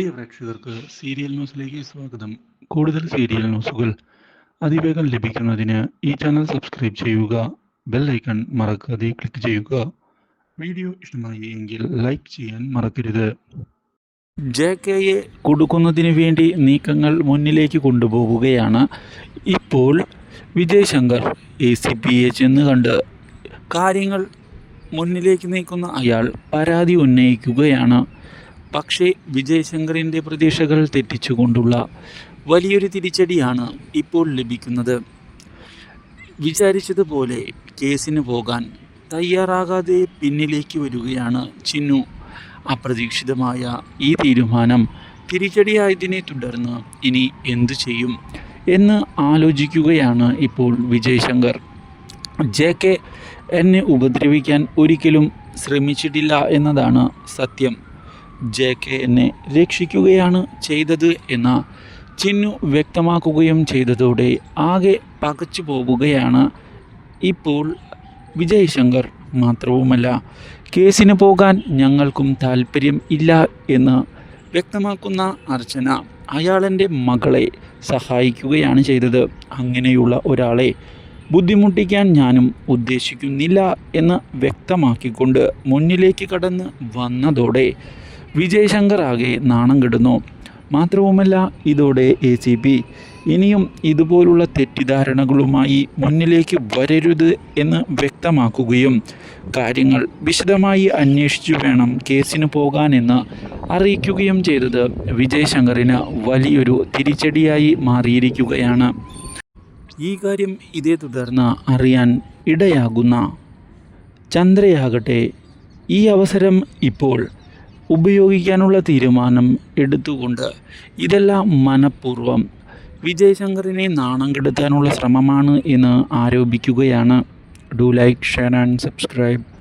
പ്രിയ പ്രേക്ഷകർക്ക് സീരിയൽ ന്യൂസിലേക്ക് സ്വാഗതം. കൂടുതൽ സീരിയൽ ന്യൂസുകൾ അതിവേഗം ലഭിക്കുന്നതിന് ഈ ചാനൽ സബ്സ്ക്രൈബ് ചെയ്യുക ബെൽ ഐക്കൺ മറക്കാതെ ക്ലിക്ക് ചെയ്യുക. വീഡിയോ ഇഷ്ടമായി എങ്കിൽ ലൈക്ക് ചെയ്യാൻ മറക്കരുത്. ജെ കെയെ കൊടുക്കുന്നതിന് വേണ്ടി നീക്കങ്ങൾ മുന്നിലേക്ക് കൊണ്ടുപോവുകയാണ്. ഇപ്പോൾ Vijay Shankar A C P A ചെന്ന് കണ്ട് കാര്യങ്ങൾ മുന്നിലേക്ക് നീക്കുന്ന അയാൾ പരാതി ഉന്നയിക്കുകയാണ്. പക്ഷേ വിജയശങ്കറിന്റെ പ്രതീക്ഷകൾ തെറ്റിച്ചുകൊണ്ടുള്ള വലിയൊരു തിരിച്ചടിയാണ് ഇപ്പോൾ ലഭിക്കുന്നത്. വിചാരിച്ചതുപോലെ കേസിന് പോകാൻ തയ്യാറാകാതെ പിന്നിലേക്ക് വരികയാണ് ചിന്നു. അപ്രതീക്ഷിതമായ ഈ തീരുമാനം തിരിച്ചടിയായതിനെ തുടർന്ന് ഇനി എന്തു ചെയ്യും എന്ന് ആലോചിക്കുകയാണ് ഇപ്പോൾ വിജയശങ്കർ. ജെ കെ എന്നെ ഉപദ്രവിക്കാൻ ഒരിക്കലും ശ്രമിച്ചിട്ടില്ല എന്നതാണ് സത്യം. ജെ കെ എന്നെ രക്ഷിക്കുകയാണ് ചെയ്തത് എന്ന ചിന്നു വ്യക്തമാക്കുകയും ചെയ്തതോടെ ആകെ പകച്ചു പോവുകയാണ് ഇപ്പോൾ വിജയ് ശങ്കർ മാത്രവുമല്ല. കേസിന് പോകാൻ ഞങ്ങൾക്കും താല്പര്യം ഇല്ല എന്ന് വ്യക്തമാക്കുന്ന അർച്ചന അയാളെന്റെ മകളെ സഹായിക്കുകയാണ് ചെയ്തത്. അങ്ങനെയുള്ള ഒരാളെ ബുദ്ധിമുട്ടിക്കാൻ ഞാനും ഉദ്ദേശിക്കുന്നില്ല എന്ന് വ്യക്തമാക്കിക്കൊണ്ട് മുന്നിലേക്ക് കടന്ന് വന്നതോടെ വിജയ് ശങ്കർ ആകെ നാണം കെടുന്നു. മാത്രവുമല്ല ഇതോടെ എ സി പി ഇനിയും ഇതുപോലുള്ള തെറ്റിദ്ധാരണകളുമായി മുന്നിലേക്ക് വരരുത് എന്ന് വ്യക്തമാക്കുകയും കാര്യങ്ങൾ വിശദമായി അന്വേഷിച്ചു വേണം കേസിന് പോകാനെന്ന് അറിയിക്കുകയും ചെയ്തത് വിജയ് ശങ്കറിന് വലിയൊരു തിരിച്ചടിയായി മാറിയിരിക്കുകയാണ്. ഈ കാര്യം ഇതേ തുടർന്ന് അറിയാൻ ഇടയാകുന്ന ചന്ദ്രയാകട്ടെ. ഈ അവസരം ഇപ്പോൾ ഉപയോഗിക്കാനുള്ള തീരുമാനം എടുത്തുകൊണ്ട് ഇതെല്ലാം മനഃപൂർവം വിജയ് ശങ്കറിനെ നാണം കെടുത്താനുള്ള ശ്രമമാണ് എന്ന് ആരോപിക്കുകയാണ്. Do like share and subscribe.